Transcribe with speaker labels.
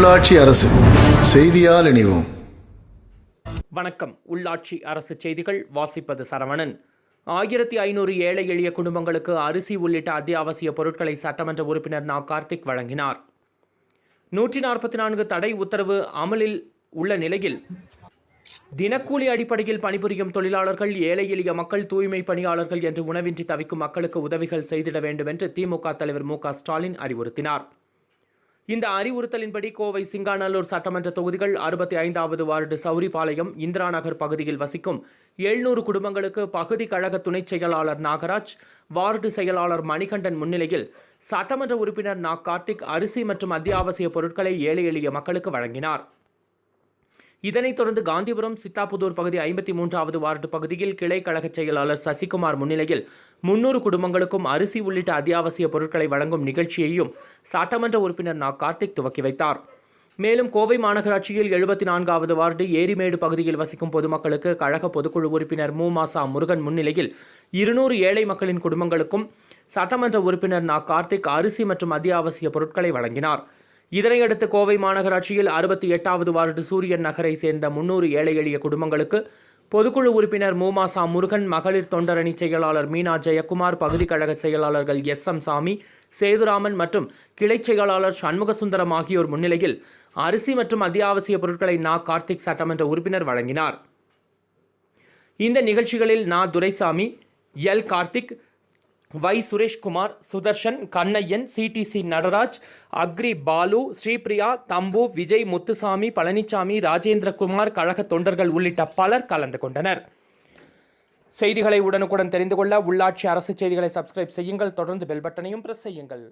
Speaker 1: உள்ளாட்சி அரசு செய்தியால் இணைவோம்.
Speaker 2: வணக்கம். உள்ளாட்சி அரசு செய்திகள் வாசிப்பது சரவணன். ஆயிரத்தி ஐநூறு ஏழை எளிய குடும்பங்களுக்கு அரிசி உள்ளிட்ட அத்தியாவசிய பொருட்களை சட்டமன்ற உறுப்பினர் நா. கார்த்திக் வழங்கினார். நூற்றி நாற்பத்தி நான்கு தடை உத்தரவு அமலில் உள்ள நிலையில் தினக்கூலி அடிப்படையில் பணிபுரியும் தொழிலாளர்கள் ஏழை எளிய மக்கள் தூய்மை பணியாளர்கள் என்று உணவின்றி தவிக்கும் மக்களுக்கு உதவிகள் செய்திட வேண்டும் என்று திமுக தலைவர் மு. க. ஸ்டாலின் அறிவுறுத்தினார். இந்த அறிவுறுத்தலின்படி கோவை சிங்காநல்லூர் சட்டமன்ற தொகுதிகள் அறுபத்தி ஐந்தாவது வார்டு சௌரிபாளையம் இந்திரா நகர் பகுதியில் வசிக்கும் எழுநூறு குடும்பங்களுக்கு பகுதி கழக துணைச் செயலாளர் நாகராஜ் வார்டு செயலாளர் மணிகண்டன் முன்னிலையில் சட்டமன்ற உறுப்பினர் நா. கார்த்திக் அரிசி மற்றும் அத்தியாவசிய பொருட்களை ஏழை எளிய மக்களுக்கு வழங்கினார். இதனைத் தொடர்ந்து காந்திபுரம் சித்தாபுதூர் பகுதி ஐம்பத்தி மூன்றாவது வார்டு பகுதியில் கிளை கழக செயலாளர் சசிகுமார் முன்னிலையில் முன்னூறு குடும்பங்களுக்கும் அரிசி உள்ளிட்ட அத்தியாவசிய பொருட்களை வழங்கும் நிகழ்ச்சியையும் சட்டமன்ற உறுப்பினர் நா. கார்த்திக் துவக்கி வைத்தார். மேலும் கோவை மாநகராட்சியில் எழுபத்தி நான்காவது வார்டு ஏரிமேடு பகுதியில் வசிக்கும் பொதுமக்களுக்கு கழக பொதுக்குழு உறுப்பினர் மு. மாசா முருகன் முன்னிலையில் இருநூறு ஏழை மக்களின் குடும்பங்களுக்கும் சட்டமன்ற உறுப்பினர் நா. கார்த்திக் அரிசி மற்றும் அத்தியாவசிய பொருட்களை வழங்கினார். இதனையடுத்து கோவை மாநகராட்சியில் அறுபத்தி எட்டாவது வார்டு சூரியன் நகரை சேர்ந்த முன்னூறு ஏழை எளிய குடும்பங்களுக்கு பொதுக்குழு உறுப்பினர் மூமாசா முருகன் மகளிர் தொண்டரணி செயலாளர் மீனா ஜெயக்குமார் பகுதி கழக செயலாளர்கள் எஸ் எம் சாமி சேதுராமன் மற்றும் கிளைச் செயலாளர் சண்முகசுந்தரம் ஆகியோர் முன்னிலையில் அரிசி மற்றும் அத்தியாவசிய பொருட்களை நா. கார்த்திக் சட்டமன்ற உறுப்பினர் வழங்கினார். இந்த நிகழ்ச்சிகளில் நா. துரைசாமி எல். கார்த்திக் வை சுரேஷ்குமார் சுதர்ஷன் கண்ணையன் சிடிசி நடராஜ் அக்ரி பாலு ஸ்ரீபிரியா தம்பு விஜய் முத்துசாமி பழனிசாமி ராஜேந்திரகுமார் கழக தொண்டர்கள் உள்ளிட்ட பலர் கலந்து கொண்டனர். செய்திகளை உடனுக்குடன் தெரிந்து கொள்ள உள்ளாட்சி அரசு செய்திகளை சப்ஸ்கிரைப் செய்யுங்கள். தொடர்ந்து பெல் பட்டனையும் பிரஸ் செய்யுங்கள்.